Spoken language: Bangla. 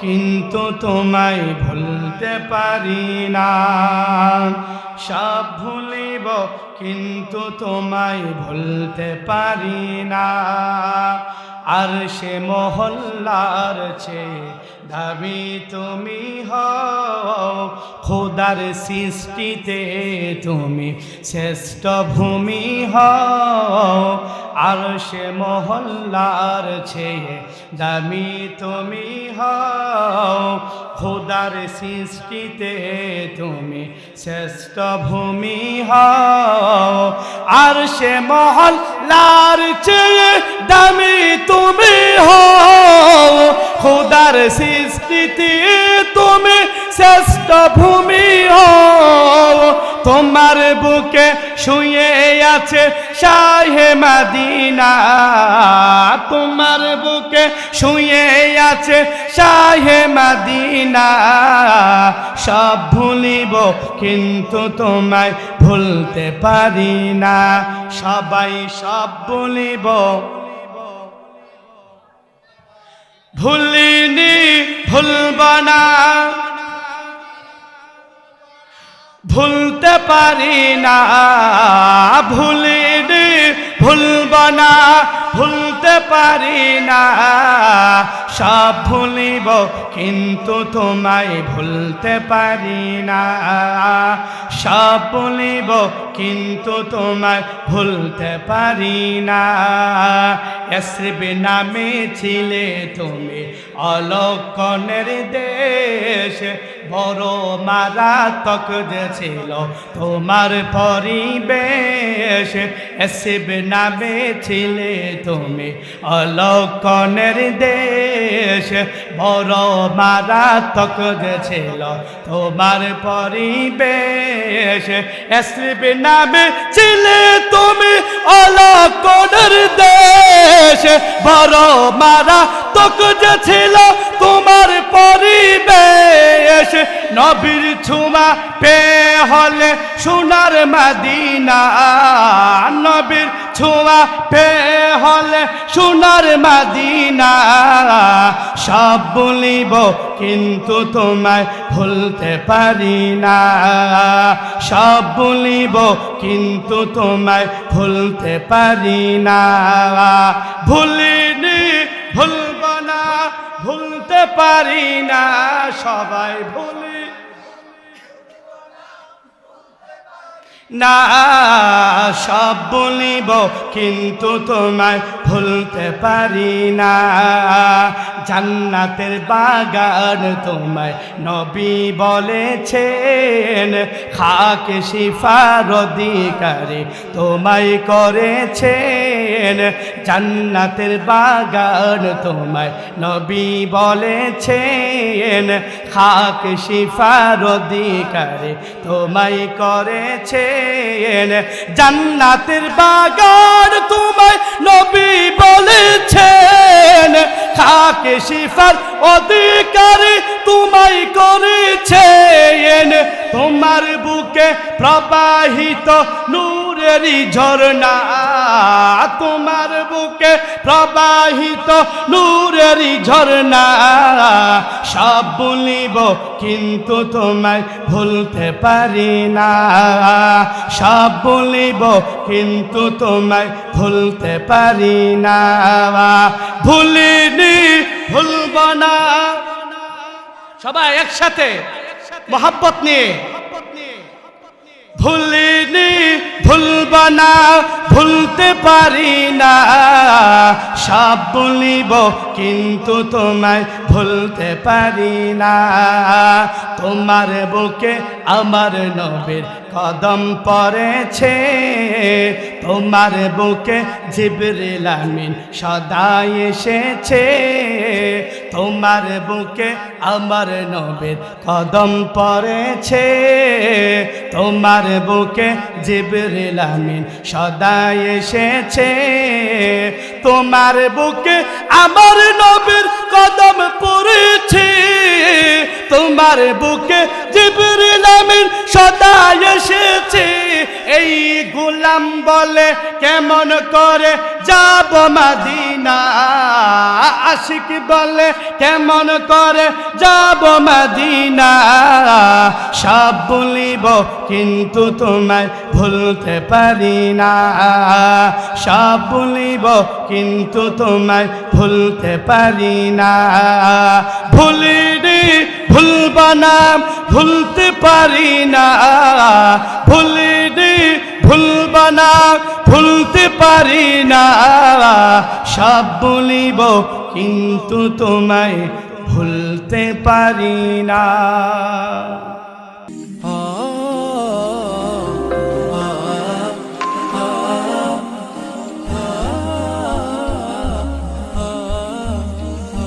কিন্তু তোমায় ভুলতে পারি না। সব ভুলিব, কিন্তু তোমায় ভুলতে পারি না। আর সে মহল্লার ছে দাবি তুমি হও, খোদার সৃষ্টিতে তুমি শ্রেষ্ঠ ভূমি হও। আর সে মহল্লার ছেয়ে দামি তুমি হও, খোদার সৃষ্টিতে তুমি শ্রেষ্ঠ ভূমি হও। আর সে মহল্লার চেয়ে দামি তুমি খোদার সৃষ্টিতে তুমি শ্রেষ্ঠ ভূমি তোমার বুকে শুয়ে আছে শাহে মাদিনা। তোমার বুকে শুয়ে আছে শাহে মাদিনা। সব ভুলিব কিন্তু তোমায় ভুলতে পারি না। সবাই সব ভুলিব। ভুলিনি ভুলব না ভুলতে পারি না, ভুলিনি ভুলব না ভুলতে পারি না, সব ভুলিব কিন্তু তোমায় ভুলতে পারি না। সব ভুলিব কিন্তু তোমায় ভুলতে পারি না। এসবে নামে ছিলে তুমি। অলক্ষণের দেশ বড় মারাত্মক যে ছিল তোমার পরিবেশ এসবে নামে ছিলে তুমি অলক্ষণের দেশ। বড় মারাত্মক যে ছিল তোমার পরিবেশ। এসবে নামে ছিলে তুমি অলক্ষণের দেশ। বড় মারাত্মক যে ছিল তোমার পরিবেশ। নবীর ছুমা পে হলে সোনার মাদিনা, নবীর ছোঁয়া পে হলে সোনার মাদিনা। সব বলিব, কিন্তু তোমায় ভুলতে পারি না। সব বলিব, কিন্তু তোমায় ভুলতে পারি না। ভুলিনি, ভুলব না, ভুলতে পারি না। সবাই ভুলি না সব বলিব, কিন্তু তোমায় ভুলতে পারি না। জান্নাতের বাগান তোমায় নবী বলেছেন, খাক শিফার অধিকারী তোমায় করেছেন জান্নাতের বাগান তোমায় নবী বলেছেন, খাক শিফার অধিকারী তোমায় করেছেন, জান্নাতের বাগান তোমায় নবী বলেছেন, খাকে শিফার অধিকারী তোমায় করেছেন, তোমার বুকে প্রবাহিত নূরেরই ঝর্ণা তোমার বুকে প্রবাহিত নূরেরই ঝর্ণা সব বলিব কিন্তু তোমায় ভুলতে পারি না। সব বলিব কিন্তু তোমায় ভুলতে পারি না। ভুলিনি, ভুলব না। সবাই একসাথে, মহাব্বত নিয়ে। ভুলিনি ভুলব না ভুলতে পারি না। সব বলিব, কিন্তু তোমায় ভুলতে পারি না। তোমার বুকে আমার নবীর কদম পড়েছে, তোমার বুকে জিবরিল আমিন সদাই এসেছে। তোমার বুকে আমার নবীর কদম পড়েছে, তোমার বুকে জিবরিল আমিন সদাই এসেছে। তোমার বুকে আমার নবীর কদম পড়েছে, তোমার বুকে জিবরিল সদাই এসেছে এই গোলাম বলে কেমন করে যাব মাদিনা আশিক বলে, কেমন করে যাব মাদিনা? সব বলিব, কিন্তু তোমায় ভুলতে পারি না। সব বলিব, কিন্তু তোমায় ভুলতে পারি না। ভুলিনি, ভুলব না, ভুলতে পারি না। ভুলিনি, ভুলব না ভুলতে পারি না। সব বলিব কিন্তু তোমায় ভুলতে পারি না।